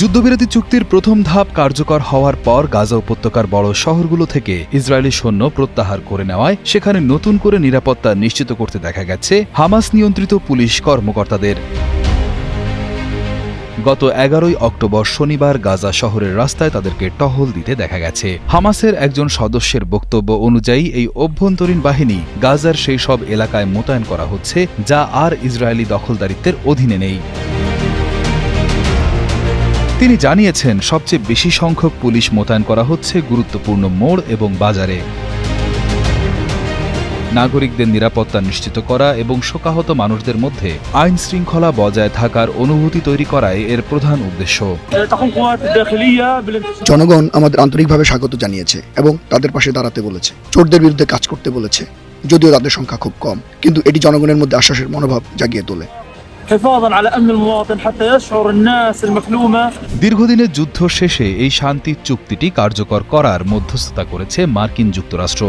যুদ্ধবিরতি চুক্তির প্রথম ধাপ কার্যকর হওয়ার পর গাজা উপত্যকার বড় শহরগুলো থেকে ইসরায়েলি সৈন্য প্রত্যাহার করে নেওয়ায় সেখানে নতুন করে নিরাপত্তা নিশ্চিত করতে দেখা গেছে হামাস নিয়ন্ত্রিত পুলিশ কর্মকর্তাদের। গত এগারোই অক্টোবর শনিবার গাজা শহরের রাস্তায় তাদেরকে টহল দিতে দেখা গেছে। হামাসের একজন সদস্যের বক্তব্য অনুযায়ী এই অভ্যন্তরীণ বাহিনী গাজার সেই সব এলাকায় মোতায়েন করা হচ্ছে যা আর ইসরায়েলি দখলদারিত্বের অধীনে নেই। তিনি জানিয়েছেন, সবচেয়ে বেশি সংখ্যক পুলিশ মোতায়েন করা হচ্ছে গুরুত্বপূর্ণ মোড় এবং বাজারে। নাগরিকদের নিরাপত্তা নিশ্চিত করা এবং শোকাহত মানুষদের মধ্যে আইন শৃঙ্খলা বজায় থাকার অনুভূতি তৈরি করাই এর প্রধান উদ্দেশ্য। জনগণ আমাদের আন্তরিকভাবে স্বাগত জানিয়েছে এবং তাদের পাশে দাঁড়াতে বলেছে, চোরদের বিরুদ্ধে কাজ করতে বলেছে, যদিও তাদের সংখ্যা খুব কম, কিন্তু এটি জনগণের মধ্যে আশ্বাসের মনোভাব জাগিয়ে তোলে। حفاظا على امن المواطن حتى يشعر الناس المكلومه দীর্ঘদিনের যুদ্ধ শেষে এই শান্তি চুক্তিটি কার্যকর করার মধ্যস্থতা করেছে মার্কিন যুক্তরাষ্ট্র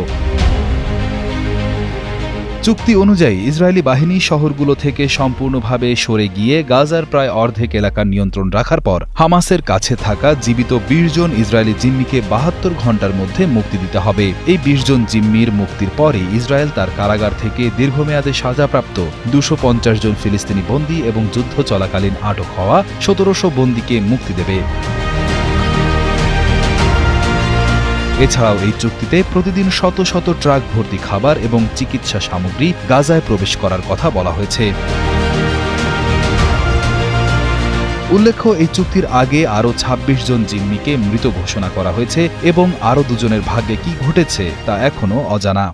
চুক্তি অনুযায়ী ইসরায়েলি বাহিনী শহরগুলো থেকে সম্পূর্ণভাবে সরে গিয়ে গাজার প্রায় অর্ধেক এলাকার নিয়ন্ত্রণ রাখার পর হামাসের কাছে থাকা জীবিত বিশ জন ইসরায়েলি জিম্মিকে বাহাত্তর ঘণ্টার মধ্যে মুক্তি দিতে হবে। এই বিশ জন জিম্মির মুক্তির পরই ইসরায়েল তার কারাগার থেকে দীর্ঘমেয়াদে সাজাপ্রাপ্ত দুশো পঞ্চাশ জন ফিলিস্তিনি বন্দী এবং যুদ্ধ চলাকালীন আটক হওয়া সতেরোশো বন্দীকে মুক্তি দেবে। এছাড়াও এই চুক্তিতে প্রতিদিন শত শত ট্রাক ভর্তি খাবার এবং চিকিৎসা সামগ্রী গাজায় প্রবেশ করার কথা বলা হয়েছে। উল্লেখ্য, এই চুক্তির আগে আরও ২৬ জন জিম্মিকে মৃত ঘোষণা করা হয়েছে এবং আরও দুজনের ভাগ্যে কি ঘটেছে তা এখনও অজানা।